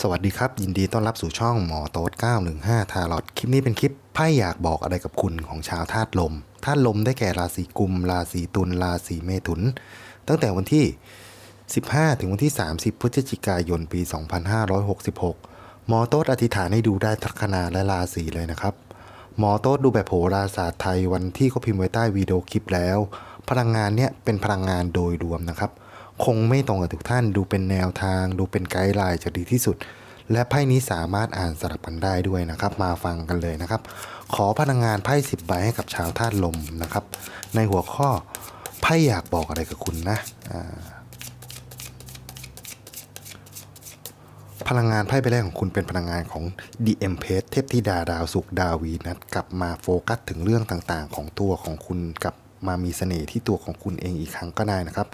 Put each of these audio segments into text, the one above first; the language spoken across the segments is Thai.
สวัสดีครับ ยินดีต้อนรับสู่ช่องหมอโต๊ด915 ทารอดคลิปนี้เป็นคลิปไพ่อยากบอกอะไรกับคุณของชาวธาตุลมธาตุลมได้แก่ราศีกุม ราศีตุลราศีเมถุน ตั้งแต่วันที่ 15 ถึงวันที่ 30 พฤศจิกายนปี 2566 หมอโต๊ดอธิษฐานให้ดูได้ทักนาและราศีเลยนะครับ หมอโต๊ดดูแบบโหราศาสตร์ไทยวันที่เขาพิมพ์ไว้ใต้วิดีโอคลิปแล้ว พลังงานเนี่ยเป็นพลังงานโดยรวมนะครับ คงไม่ตรงกับทุกท่านดูเป็นแนวทาง ดูเป็นไกด์ไลน์จะดีที่สุด และไพ่นี้สามารถอ่านสลับกันได้ด้วยนะครับ มาฟังกันเลยนะครับ ขอพลังงานไพ่สิบใบให้กับชาวธาตุลมนะครับ ในหัวข้อไพ่อยากบอกอะไรกับคุณนะพลังงานไพ่ใบแรกของคุณเป็นพลังงานของ DM p a เทพธิดาดาวสุขดาวีนัดกลับมาโฟกัสถึงเรื่องต่างๆ ของตัวของคุณกับ มามีเสน่ห์ที่ตัวของคุณเองอีกครั้งก็ได้นะครับ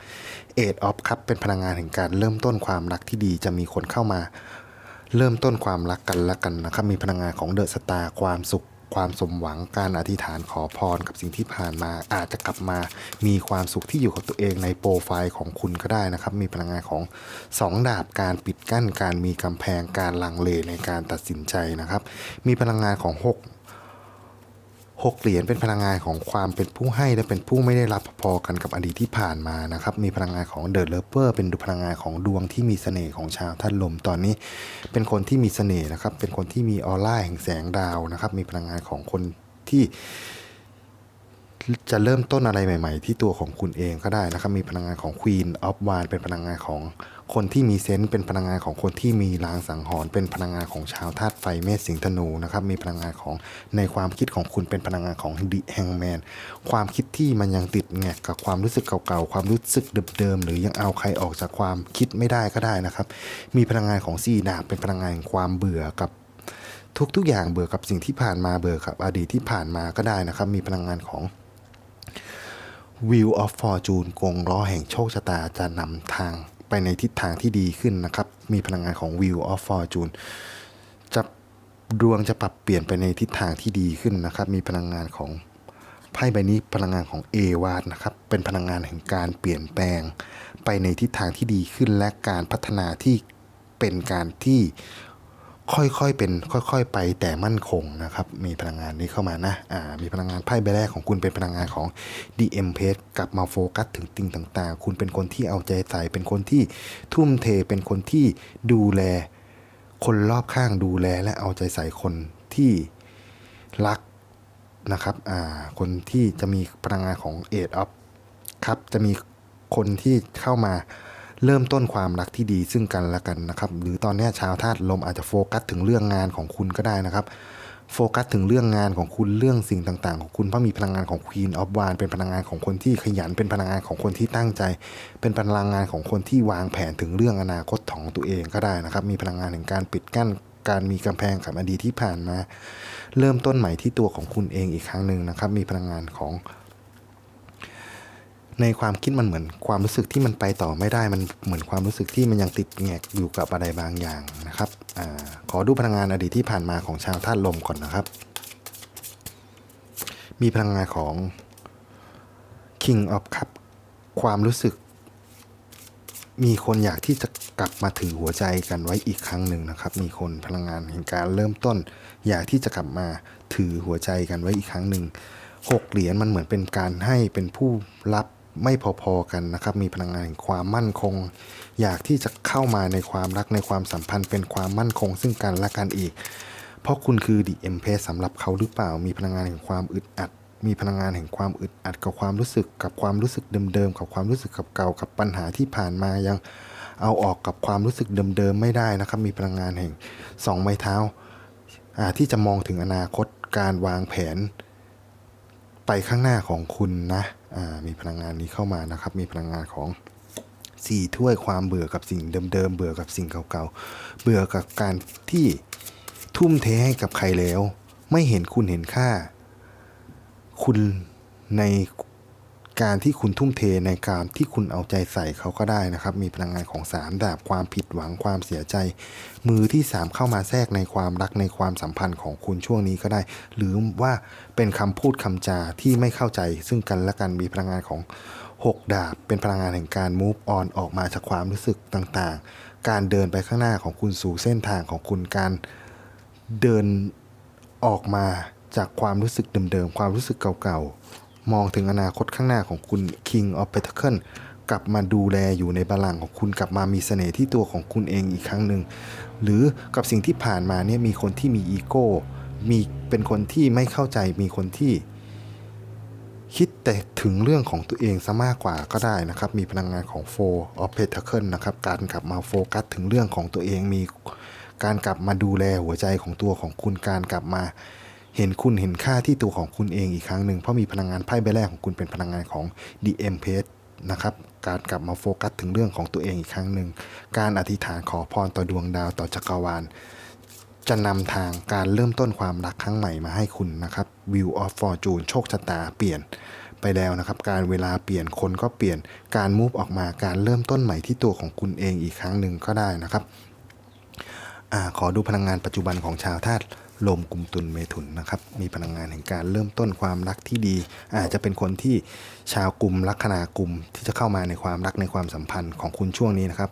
Eight of ครับเป็นพลังงานแห่งการเริ่มต้นความรักที่ดีจะมีคนเข้ามา เริ่มต้นความรักกันและกันนะครับ มีพลังงานของเดอะสตาร์ความสุขความสมหวังการอธิษฐานขอพรกับสิ่งที่ผ่านมาอาจจะกลับมามีความสุขที่อยู่กับตัวเองในโปรไฟล์ของคุณก็ได้นะครับ มีพลังงานของสองดาบการปิดกั้นการมีกำแพงการลังเลในการตัดสินใจนะครับ มีพลังงานของห หกเหรียญเป็นพลังงานของความเป็นผู้ให้และเป็นผู้ไม่ได้รับพอกันกับอดีตที่ผ่านมานะครับ มีพลังงานของเดอะเลเปอร์เป็นพลังงานของดวงที่มีเสน่ห์ของชาวท่านลมตอนนี้ เป็นคนที่มีเสน่ห์นะครับ เป็นคนที่มีออร่าแห่งแสงดาวนะครับ มีพลังงานของคนที่ จะเริ่มต้นอะไรใหม่ ๆ ที่ตัวของคุณเองก็ได้นะครับ มีพลังงานของ Queen of w a n d เป็นพลังงานของคนที่มีเซนส์เป็นพลังงานของคนที่มีลางสังหรณ์เป็นพลังงานของชาวธาตุไฟเมษสิงห์ธนูนะครับมีพลังงานของในความคิดของคุณเป็นพลังงานของ The Hangman ความคิดที่มันยังติดแงกกับความรู้สึกเก่าๆความรู้สึกเดิมๆหรือยังเอาใครออกจากความคิดไม่ได้ก็ได้นะครับ มีพลังงานของสี่ดาบเป็นพลังงานความเบื่อกับทุกๆอย่างเบื่อกับสิ่งที่ผ่านมาเบื่อกับอดีตที่ผ่านมาก็ได้นะครับ มีพลังงานของ Wheel of Fortune กงล้อแห่งโชคชะตาจะนำทางไปในทิศทางที่ดีขึ้นนะครับ มีพลังงานของ Wheel of Fortune จะดวงจะปรับเปลี่ยนไปในทิศทางที่ดีขึ้นนะครับ มีพลังงานของไพ่ใบนี้พลังงานของเอวาดนะครับ เป็นพลังงานแห่งการเปลี่ยนแปลง ไปในทิศทางที่ดีขึ้นและการพัฒนาที่เป็นการที่ ค่อยๆเป็นค่อย ๆ ไปแต่มั่นคงนะครับ มีพลังงานนี้เข้ามานะอ่ามีพลังงานไพ่ใบแรกของคุณเป็นพลังงานของ DM p a g e กลับมาโฟกัสถึงสิ่งต่างๆ คุณเป็นคนที่เอาใจใส่เป็นคนที่ทุ่มเทเป็นคนที่ดูแล คนรอบข้างดูแลและเอาใจใส่คนที่รักนะครับอ่าคนที่จะมีพลังงานของ Eight of ครับจะมีคนที่เข้ามา เริ่มต้นความรักที่ดีซึ่งกันและกันนะครับหรือตอนนี้ชาวธาตุลมอาจจะโฟกัสถึงเรื่องงานของคุณก็ได้นะครับโฟกัสถึงเรื่องงานของคุณเรื่องสิ่งต่างๆ ของคุณเพราะมีพลังงานของ Queen of w a n เป็นพลังงานของคนที่ขยันเป็นพลังงานของคนที่ตั้งใจ เป็นพลังงานของคนที่วางแผนถึงเรื่องอนาคตของตัวเองก็ได้นะครับ มีพลังงานถึงการปิดกั้นการมีกำแพงกับอดีตที่ผ่านมา เริ่มต้นใหม่ที่ตัวของคุณเองอีกครั้งหนึ่งนะครับ มีพลังงานของ ในความคิดมันเหมือนความรู้สึกที่มันไปต่อไม่ได้ มันเหมือนความรู้สึกที่มันยังติดแงกอยู่กับอะไรบางอย่างนะครับอขอดูพลังงานอดีตที่ผ่านมาของชาวธาตุลมก่อนนะครับ มีพลังงานของ King of Cup ความรู้สึก มีคนอยากที่จะกลับมาถือหัวใจกันไว้อีกครั้งหนึ่งนะครับ มีคนพลังงานแห่งการเริ่มต้น อยากที่จะกลับมาถือหัวใจกันไว้อีกครั้งหนึ่งหกเหรียญมันเหมือนเป็นการให้เป็นผู้รับ ไม่พอๆกันนะครับ มีพลังงานแห่งความมั่นคง อยากที่จะเข้ามาในความรักในความสัมพันธ์เป็นความมั่นคง ซึ่งกันและกันอีก เพราะคุณคือดีเอ็มเพสสำหรับเขาหรือเปล่า มีพลังงานแห่งความอึดอัด มีพลังงานแห่งความอึดอัดกับความรู้สึกกับความรู้สึกเดิมๆกับความรู้สึกกับเก่ากับปัญหาที่ผ่านมายังเอาออกกับความรู้สึกเดิมๆไม่ได้นะครับ มีพลังงานแห่งสองไม้เท้าอาที่จะมองถึงอนาคตการวางแผน ไปข้างหน้าของคุณนะ มีพลังงานนี้เข้ามานะครับ มีพลังงานของสี่ถ้วยความเบื่อกับสิ่งเดิมๆ เบื่อกับสิ่งเก่าๆ เบื่อกับการที่ทุ่มเทให้กับใครแล้ว ไม่เห็นคุณเห็นค่า คุณใน การที่คุณทุ่มเทในการที่คุณเอาใจใส่เขาก็ได้นะครับ มีพลังงานของสามดาบความผิดหวังความเสียใจ มือที่สามเข้ามาแทรกในความรักในความสัมพันธ์ของคุณช่วงนี้ก็ได้ หรือว่าเป็นคำพูดคำจาที่ไม่เข้าใจ ซึ่งกันและกันมีพลังงานของ6 ดาบ เป็นพลังงานแห่งการ move on ออกมาจากความรู้สึกต่างๆ การเดินไปข้างหน้าของคุณสู่เส้นทางของคุณการเดินออกมาจากความรู้สึกเดิมๆ ความรู้สึกเก่าๆ มองถึงอนาคตข้างหน้าของคุณ King of Pentacle กลับมาดูแลอยู่ในบาลังของคุณกลับมามีเสน่ห์ที่ตัวของคุณเองอีกครั้งหนึ่งหรือกับสิ่งที่ผ่านมาเนี่ยมีคนที่มีอีโก้มีเป็นคนที่ไม่เข้าใจมีคนที่ คิดแต่ถึงเรื่องของตัวเองซะมากกว่าก็ได้นะครับ มีพลังงานของ Four of Pentacle นะครับการกลับมาโฟกัสถึงเรื่องของตัวเองมีการกลับมาดูแลหัวใจของตัวของคุณการกลับมา เห็นคุณเห็นค่าที่ตัวของคุณเองอีกครั้งหนึ่งเพราะมีพลังงานไพ่ใบแรกของคุณเป็นพลังงานของ The Empress นะครับการกลับมาโฟกัสถึงเรื่องของตัวเองอีกครั้งหนึ่ง การอธิษฐานขอพรต่อดวงดาวต่อจักรวาล จะนำทางการเริ่มต้นความรักครั้งใหม่มาให้คุณนะครับ View of Fortune โชคชะตาเปลี่ยนไปแล้วนะครับ การเวลาเปลี่ยนคนก็เปลี่ยนการมูฟออกมาการเริ่มต้นใหม่ที่ตัวของคุณเองอีกครั้งหนึ่งก็ได้นะครับอขอดูพลังงานปัจจุบันของชาวธาตุ ลมกลุ่มตุลเมถุนนะครับ มีพลังงานแห่งการเริ่มต้นความรักที่ดี อาจจะเป็นคนที่ชาวกลุ่มลัคนากลุ่มที่จะเข้ามาในความรักในความสัมพันธ์ของคุณช่วงนี้นะครับ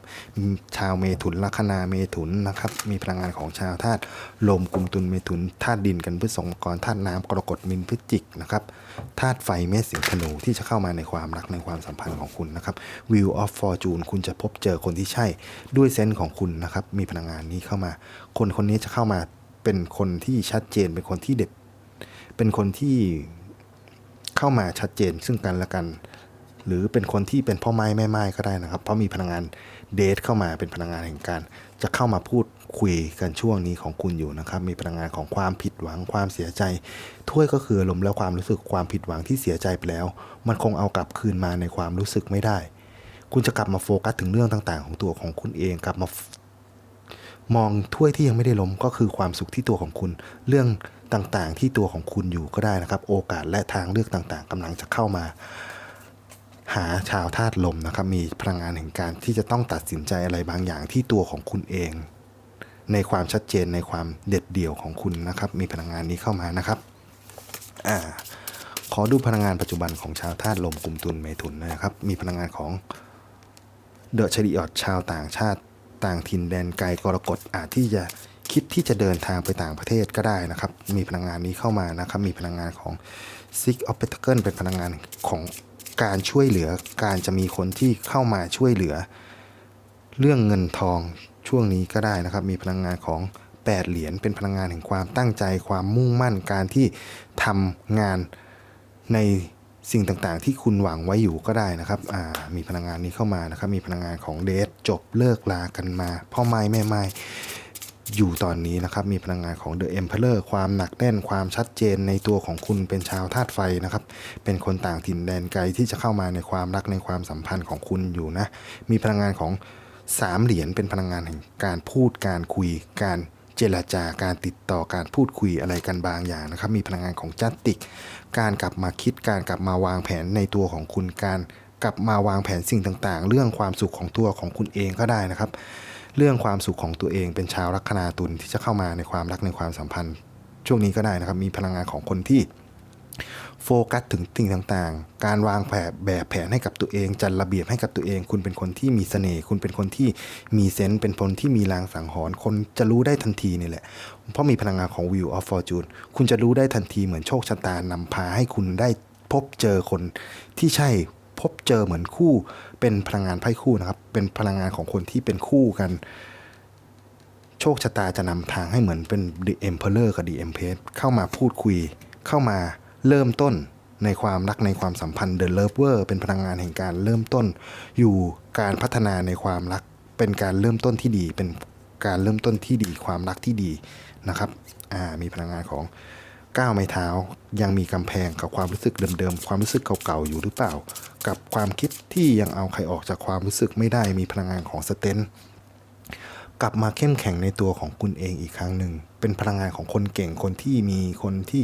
ชาวเมถุนลัคนาเมถุนนะครับ มีพลังงานของชาวธาตุลมกลุ่มตุลเมถุนธาตุดินกันพฤษภกรธาตุน้ำกรกฎมินพฤศจิกนะครับธาตุไฟเมษสิงธนูที่จะเข้ามาในความรักในความสัมพันธ์ของคุณนะครับ View of Fortune คุณจะพบเจอคนที่ใช่ด้วยเซนส์ของคุณนะครับมีพลังงานนี้เข้ามา คนคนนี้จะเข้ามา เป็นคนที่ชัดเจนเป็นคนที่เด็ด เป็นคนที่เข้ามาชัดเจนซึ่งกันและกัน หรือเป็นคนที่เป็นพ่อไม้แม่ไม้ก็ได้นะครับ เพราะมีพลังงานเดทเข้ามาเป็นพลังงานแห่งการ จะเข้ามาพูดคุยกันช่วงนี้ของคุณอยู่นะครับ มีพลังงานของความผิดหวังความเสียใจ ถ้วยก็คืออารมและความรู้สึกความผิดหวังที่เสียใจไปแล้ว มันคงเอากลับคืนมาในความรู้สึกไม่ได้ คุณจะกลับมาโฟกัสถึงเรื่องต่างๆ ของตัวของคุณเองกลับมา มองถ้วยที่ยังไม่ได้ล้มก็คือความสุขที่ตัวของคุณ เรื่องต่างๆ ที่ตัวของคุณอยู่ก็ได้นะครับ โอกาสและทางเลือกต่างๆกำลังจะเข้ามา หาชาวธาตุลมนะครับ มีพลังงานแห่งการที่จะต้องตัดสินใจอะไรบางอย่างที่ตัวของคุณเอง ในความชัดเจนในความเด็ดเดี่ยวของคุณนะครับ มีพลังงานนี้เข้ามานะครับอ่าขอดูพลังงานปัจจุบันของชาวธาตุลมกลุ่มตุลเมถุนนะครับ มีพลังงานของเดอะชริออดชาวต่างชาติ ต่างถิ่นแดนไกลกรกฎอาจที่จะคิดที่จะเดินทางไปต่างประเทศก็ได้นะครับ มีพลังงานนี้เข้ามานะครับ มีพลังงานของ Six of Pentacles เป็นพลังงานของการช่วยเหลือ การจะมีคนที่เข้ามาช่วยเหลือ เรื่องเงินทองช่วงนี้ก็ได้นะครับ มีพลังงานของ 8 เหรียญ เป็นพลังงานแห่งความตั้งใจ ความมุ่งมั่น การที่ทำงานใน สิ่งต่างๆ ที่คุณหวังไว้อยู่ก็ได้นะครับอ่ามีพลังงานนี้เข้ามานะครับ มีพลังงานของเดทจบเลิกลากันมาพ่อไม้แม่ไม้อยู่ตอนนี้นะครับ มีพลังงานของ The Emperor ความหนักแน่นความชัดเจนในตัวของคุณเป็นชาวธาตุไฟนะครับ เป็นคนต่างถิ่นแดนไกลที่จะเข้ามาในความรักในความสัมพันธ์ของคุณอยู่นะ มีพลังงานของสามเหรียญเป็นพลังงานแห่งการพูดการคุยการเจรจาการติดต่อการพูดคุยอะไรกันบางอย่างนะครับ มีพลังงานของจัตติก การกลับมาคิดการกลับมาวางแผนในตัวของคุณการกลับมาวางแผนสิ่งต่างๆ เรื่องความสุขของตัวของคุณเองก็ได้นะครับ เรื่องความสุขของตัวเองเป็นชาวลัคนาตุลที่จะเข้ามาในความรักในความสัมพันธ์ ช่วงนี้ก็ได้นะครับ มีพลังงานของคนที่ โฟกัสถึงสิ่งต่างๆ การวางแผนแบบแผนให้กับตัวเอง จัดระเบียบให้กับตัวเอง คุณเป็นคนที่มีเสน่ห์ คุณเป็นคนที่มีเซนส์ เป็นคนที่มีลางสังหรณ์ คนจะรู้ได้ทันทีนี่แหละ เพราะมีพลังงานของ Wheel of Fortune คุณจะรู้ได้ทันทีเหมือนโชคชะตานำพาให้คุณได้พบเจอคนที่ใช่พบเจอเหมือนคู่ เป็นพลังงานไพ่คู่นะครับ เป็นพลังงานของคนที่เป็นคู่กัน โชคชะตาจะนำทางให้เหมือนเป็น The Emperor กับ The Empress เข้ามาพูดคุย เข้ามา เริ่มต้นในความรักในความสัมพันธ์ The Lover เป็นพลังงานแห่งการเริ่มต้น อยู่การพัฒนาในความรัก เป็นการเริ่มต้นที่ดี เป็นการเริ่มต้นที่ดีความรักที่ดีนะครับอ่ามีพลังงานของก้าวไม้เท้ายังมีกำแพงกับความรู้สึกเดิมๆ ความรู้สึกเก่าๆ อยู่หรือเปล่า กับความคิดที่ยังเอาใครออกจากความรู้สึกไม่ได้มีพลังงานของสเตนกลับมาเข้มแข็งในตัวของคุณเองอีกครั้งหนึ่ง เป็นพลังงานของคนเก่งคนที่มีคนที่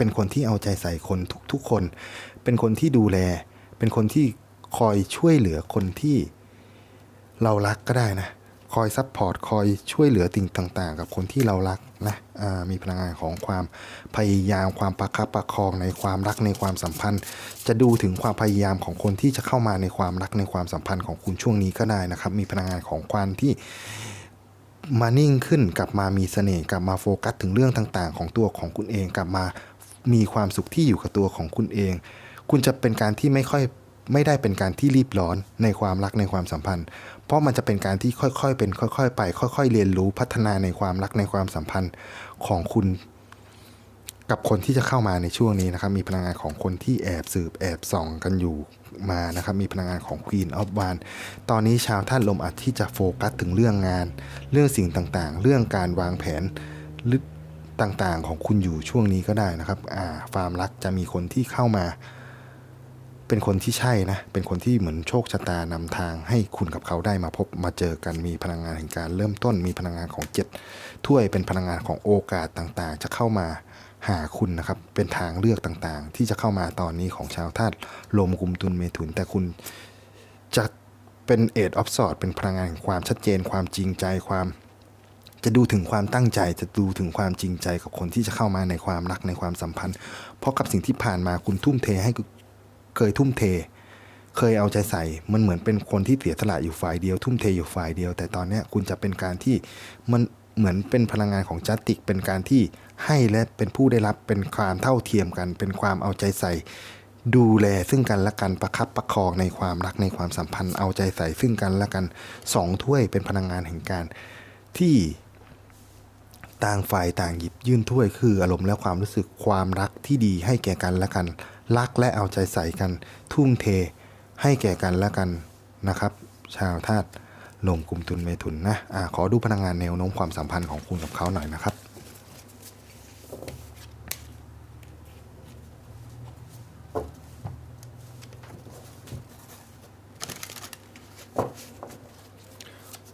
เป็นคนที่เอาใจใส่คนทุกๆคน เป็นคนที่ดูแล เป็นคนที่คอยช่วยเหลือคนที่เรารักก็ได้นะ คอยซัพพอร์ต คอยช่วยเหลือสิ่งต่างๆ กับคนที่เรารักนะอ่ามีพลังงานของความพยายาม ความประคับประคองในความรักในความสัมพันธ์ จะดูถึงความพยายามของคนที่จะเข้ามาในความรักในความสัมพันธ์ของคุณช่วงนี้ก็ได้นะครับ มีพลังงานของความที่มานิ่งขึ้นกลับมามีเสน่ห์กลับมาโฟกัสถึงเรื่องต่างๆ ของตัวของคุณเองกลับมา มีความสุขที่อยู่กับตัวของคุณเอง คุณจะเป็นการที่ไม่ค่อยไม่ได้เป็นการที่รีบร้อนในความรักในความสัมพันธ์ เพราะมันจะเป็นการที่ค่อยๆ เป็นค่อยๆ ไป ค่อย ๆ เรียนรู้พัฒนาในความรักในความสัมพันธ์ของคุณกับคนที่จะเข้ามาในช่วงนี้นะครับ มีพลังงานของคนที่แอบสืบแอบส่องกันอยู่มานะครับ มีพลังงานของ Queen of w a n ตอนนี้ชาวท่านลมอาจที่จะโฟกัสถึงเรื่องงาน เรื่องสิ่งต่างๆ เรื่องการวางแผนหรือ ต่างๆ ของคุณอยู่ช่วงนี้ก็ได้นะครับอ่าความรักจะมีคนที่เข้ามา เป็นคนที่ใช่นะ เป็นคนที่เหมือนโชคชะตานำทางให้คุณกับเขาได้มาพบมาเจอกันมีพลังงานแห่งการเริ่มต้น มีพลังงานของเจ็ดถ้วยเป็นพลังงานของโอกาสต่างๆ จะเข้ามาหาคุณนะครับ เป็นทางเลือกต่างๆ ที่จะเข้ามาตอนนี้ของชาวธาตุลมกุมตุนเมถุน แต่คุณจะเป็นเอดออฟสอดเป็นพลังงานแห่งความชัดเจนความจริงใจความ จะดูถึงความตั้งใจจะดูถึงความจริงใจกับคนที่จะเข้ามาในความรักในความสัมพันธ์ เพราะกับสิ่งที่ผ่านมาคุณทุ่มเทให้เคยทุ่มเท เคยเอาใจใส่ มันเหมือนเป็นคนที่เสียสละอยู่ฝ่ายเดียว ทุ่มเทอยู่ฝ่ายเดียว แต่ตอนนี้คุณจะเป็นการที่มันเหมือนเป็นพลังงานของจัตติก เป็นการที่ให้และเป็นผู้ได้รับเป็นความเท่าเทียมกัน เป็นความเอาใจใส่ ดูแลซึ่งกันและกันประคับประคองในความรักในความสัมพันธ์เอาใจใส่ซึ่งกันและกันสองถ้วยเป็นพลังงานแห่งการที่ ต่างฝ่ายต่างหยิบยื่นถ้วยคืออารมณ์และความรู้สึกความรักที่ดีให้แก่กันและกัน รักและเอาใจใส่กัน ทุ่มเทให้แก่กันและกันนะครับ ชาวธาตุลมกลุ่มทุนเมถุนนะอะขอดูพลังงานแนวโน้มความสัมพันธ์ของคุณกับเขาหน่อยนะครับ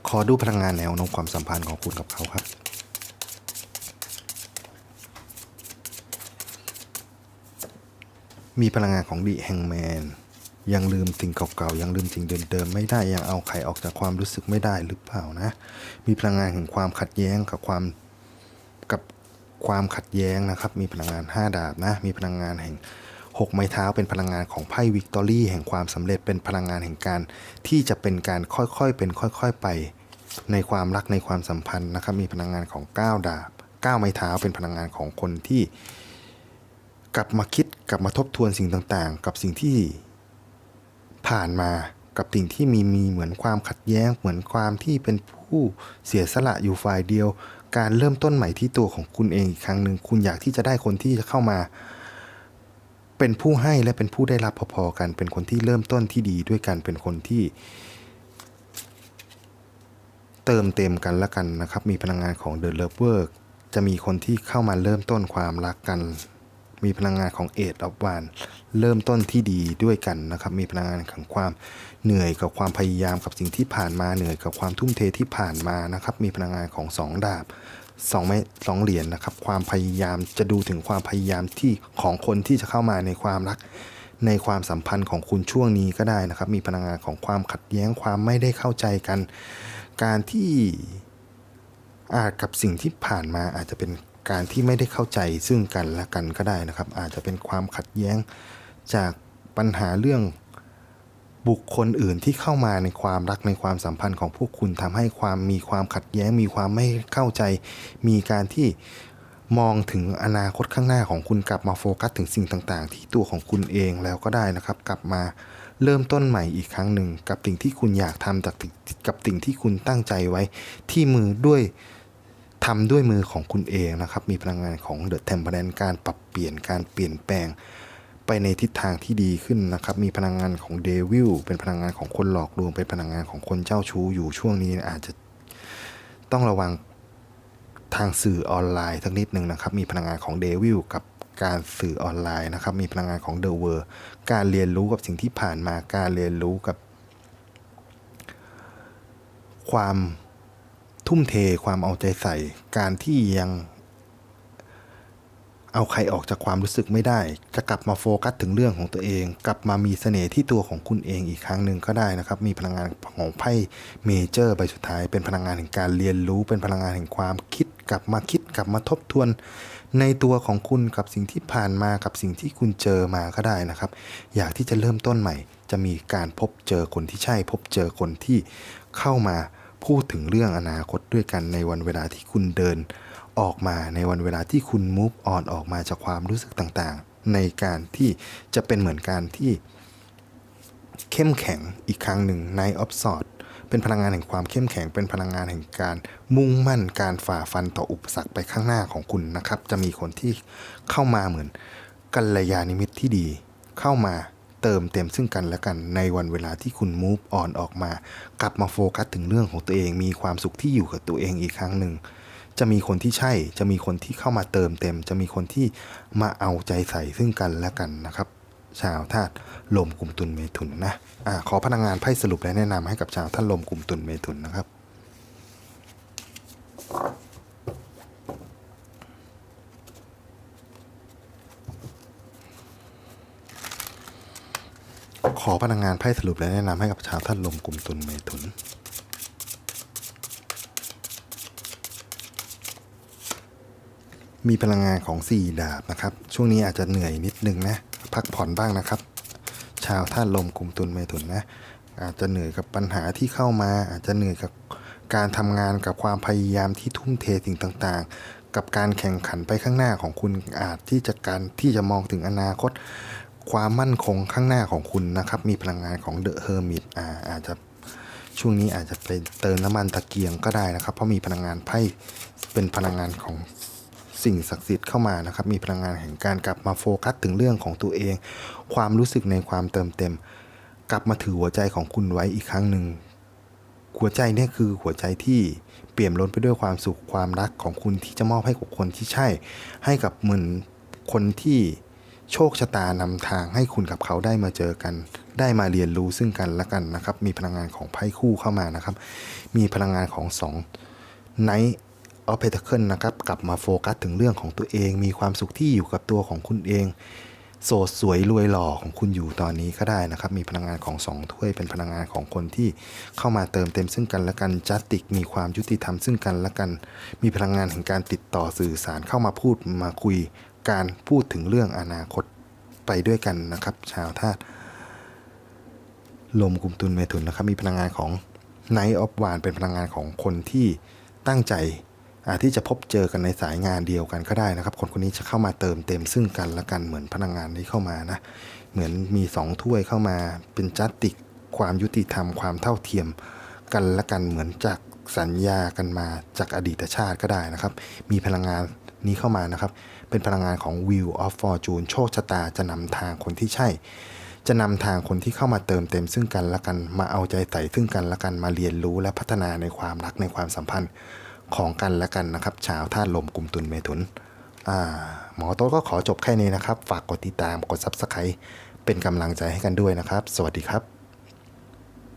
ขอดูพลังงานแนวโน้มความสัมพันธ์ของคุณกับเขาครับ มีพลังงานของดีแฮงแมนยังลืมสิ่งเก่าๆ ยังลืมสิ่งเดิมๆ ไม่ได้ ยังเอาไข่ออกจากความรู้สึกไม่ได้หรือเปล่านะ มีพลังงานแห่งความขัดแย้งกับความกับความขัดแย้งนะครับ มีพลังงาน 5 ดาบนะ มีพลังงานแห่ง 6 ไม้เท้า เป็นพลังงานของไพ่วิกตอรี่แห่งความสำเร็จ เป็นพลังงานแห่งการที่จะเป็นการค่อยๆ เป็นค่อยๆ ไป ในความรักในความสัมพันธ์นะครับ มีพลังงานของ 9 ดาบ 9 ไม้เท้า เป็นพลังงานของคนที่ กลับมาคิดกลับมาทบทวนสิ่งต่างๆ กับสิ่งที่ผ่านมากับสิ่งที่มีมีเหมือนความขัดแย้งเหมือนความที่เป็นผู้เสียสละอยู่ฝ่ายเดียว การเริ่มต้นใหม่ที่ตัวของคุณเองอีกครั้งหนึ่งคุณอยากที่จะได้คนที่จะเข้ามา เป็นผู้ให้และเป็นผู้ได้รับพอๆกัน เป็นคนที่เริ่มต้นที่ดีด้วยกันเป็นคนที่ เติมเต็มกันละกันนะครับ มีพลังงานของ The Lover จะมีคนที่เข้ามาเริ่มต้นความรักกัน มีพลังงานของเอ of อ n วานเริ่มต้นที่ดีด้วยกันนะครับ มีพลังงานของความเหนื่อยกับความพยายามกับสิ่งที่ผ่านมาเหนื่อยกับความทุ่มเทที่ผ่านมานะครับ มีพลังงานของสองดาบสองไม้สองเหรียญนะครับ ความพยายามจะดูถึงความพยายามที่ของคนที่จะเข้ามาในความรัก ในความสัมพันธ์ของคุณช่วงนี้ก็ได้นะครับ มีพลังงานของความขัดแย้งความไม่ได้เข้าใจกัน การที่อาจกับสิ่งที่ผ่านมาอาจจะเป็น การที่ไม่ได้เข้าใจซึ่งกันและกันก็ได้นะครับ อาจจะเป็นความขัดแย้งจากปัญหาเรื่องบุคคลอื่นที่เข้ามาในความรักในความสัมพันธ์ของพวกคุณทำให้ความมีความขัดแย้ง มีความไม่เข้าใจ มีการที่มองถึงอนาคตข้างหน้าของคุณกลับมาโฟกัสถึงสิ่งต่าง ๆ ที่ตัวของคุณเองแล้วก็ได้นะครับ กลับมาเริ่มต้นใหม่อีกครั้งหนึ่งกับสิ่งที่คุณอยากทำจากกับสิ่งที่คุณตั้งใจไว้ที่มือด้วย ทำด้วยมือของคุณเองนะครับ มีพลังงานของเดอะเทมเพลนการปรับเปลี่ยนการเปลี่ยนแปลง ไปในทิศทางที่ดีขึ้นนะครับ มีพลังงานของเดวิลเป็นพลังงานของคนหลอกลวง เป็นพลังงานของคนเจ้าชู้อยู่ช่วงนี้อาจจะต้องระวังทางสื่อออนไลน์สักนิดหนึ่งนะครับ มีพลังงานของเดวิลกับการสื่อออนไลน์นะครับ มีพลังงานของเดอะเวอร์การเรียนรู้กับสิ่งที่ผ่านมาการเรียนรู้กับ ความ ทุ่มเทความเอาใจใส่ การที่ยังเอาใครออกจากความรู้สึกไม่ได้ จะกลับมาโฟกัสถึงเรื่องของตัวเอง กลับมามีเสน่ห์ที่ตัวของคุณเองอีกครั้งหนึ่งก็ได้นะครับ มีพลังงานของไพ่เมเจอร์ใบสุดท้าย เป็นพลังงานแห่งการเรียนรู้ เป็นพลังงานแห่งความคิด กลับมาคิดกลับมาทบทวน ในตัวของคุณกับสิ่งที่ผ่านมากับสิ่งที่คุณเจอมาก็ได้นะครับ อยากที่จะเริ่มต้นใหม่ จะมีการพบเจอคนที่ใช่ พบเจอคนที่เข้ามา พูดถึงเรื่องอนาคตด้วยกันในวันเวลาที่คุณเดิน ออกมาในวันเวลาที่คุณ move on ออกมาจากความรู้สึกต่างๆ ในการที่จะเป็นเหมือนการที่ เข้มแข็งอีกครั้งหนึ่ง Night of Swords เป็นพลังงานแห่งความเข้มแข็ง เป็นพลังงานแห่งการมุ่งมั่นการฝ่าฟันต่ออุปสรรคไปข้างหน้าของคุณนะครับ จะมีคนที่เข้ามาเหมือนกัลยาณมิตรที่ดี เข้ามา เติมเต็มซึ่งกันและกันในวันเวลาที่คุณ move on ออกมา กลับมาโฟกัสถึงเรื่องของตัวเอง มีความสุขที่อยู่กับตัวเองอีกครั้งหนึ่งจะมีคนที่ใช่ จะมีคนที่เข้ามาเติมเต็ม จะมีคนที่มาเอาใจใส่ซึ่งกันและกันนะครับ ชาวธาตุลมกลุ่มตุลเมถุนนะอ่าขอพลังงานไพ่สรุปและแนะนำให้กับชาวธาตุลมกลุ่มตุลเมถุนนะครับ อพลังงานไพ่สรุปและแนะนำให้กับชาวธาตุลมกลุ่มตุลเมถุน มีพลังงานของ4ดาบนะครับ ช่วงนี้อาจจะเหนื่อยนิดนึงนะ พักผ่อนบ้างนะครับ ชาวธาตุลมกลุ่มตุลเมถุนนะ อาจจะเหนื่อยกับปัญหาที่เข้ามา อาจจะเหนื่อยกับการทำงานกับความพยายามที่ทุ่มเทสิ่งต่างๆ กับการแข่งขันไปข้างหน้าของคุณอาจที่จะการที่จะมองถึงอนาคต ความมั่นคงข้างหน้าของคุณนะครับ มีพลังงานของเดอะเฮอร์มิตอาอาจจะช่วงนี้อาจจะไปเติมน้ำมันตะเกียงก็ได้นะครับ เพราะมีพลังงานไพ่เป็นพลังงานของสิ่งศักดิ์สิทธิ์เข้ามานะครับ มีพลังงานแห่งการกลับมาโฟกัสถึงเรื่องของตัวเอง ความรู้สึกในความเติมเต็ม กลับมาถือหัวใจของคุณไว้อีกครั้งหนึ่งหัวใจเนี่ยคือหัวใจที่เปี่ยมล้นไปด้วยความสุขความรักของคุณที่จะมอบให้กับคนที่ใช่ ให้กับเหมือนคนที่ โชคชะตานำทางให้คุณกับเขาได้มาเจอกัน ได้มาเรียนรู้ซึ่งกันและกันนะครับ มีพลังงานของไพ่คู่เข้ามานะครับ มีพลังงานของสองไนท์ออฟเพตเคิลนะครับ กลับมาโฟกัสถึงเรื่องของตัวเอง มีความสุขที่อยู่กับตัวของคุณเอง โสดสวยรวยหล่อของคุณอยู่ตอนนี้ก็ได้นะครับ มีพลังงานของสองถ้วยเป็นพลังงานของคนที่เข้ามาเติมเต็มซึ่งกันและกันจัสติกมีความยุติธรรมซึ่งกันและกัน มีพลังงานแห่งการติดต่อสื่อสารเข้ามาพูดมาคุย การพูดถึงเรื่องอนาคตไปด้วยกันนะครับ ชาวธาตุลมกลุ่มตุลเมถุนนะครับ มีพลังงานของ Night of w a n เป็นพลังงานของคนที่ตั้งใจอาจที่จะพบเจอกันในสายงานเดียวกันก็ได้นะครับ คนคนนี้จะเข้ามาเติมเต็มซึ่งกันและกันเหมือนพลังงานที่เข้ามานะ เหมือนมีสองถ้วยเข้ามาเป็นจัตติกความยุติธรรมความเท่าเทียมกันและกันเหมือนจากสัญญากันมาจากอดีตชาติก็ได้นะครับ มีพลังงาน นี้เข้ามานะครับ เป็นพลังงานของ Wheel of Fortune โชคชะตาจะนำทางคนที่ใช่ จะนำทางคนที่เข้ามาเติมเต็มซึ่งกันและกัน มาเอาใจใส่ซึ่งกันและกัน มาเรียนรู้และพัฒนาในความรักในความสัมพันธ์ของกันและกันนะครับ ชาวธาตุลมกลุ่มตุลเมถุนอ่าหมอโต๊ะก็ขอจบแค่นี้นะครับ ฝากกดติดตาม กด Subscribe เป็นกำลังใจให้กันด้วยนะครับ สวัสดีครับ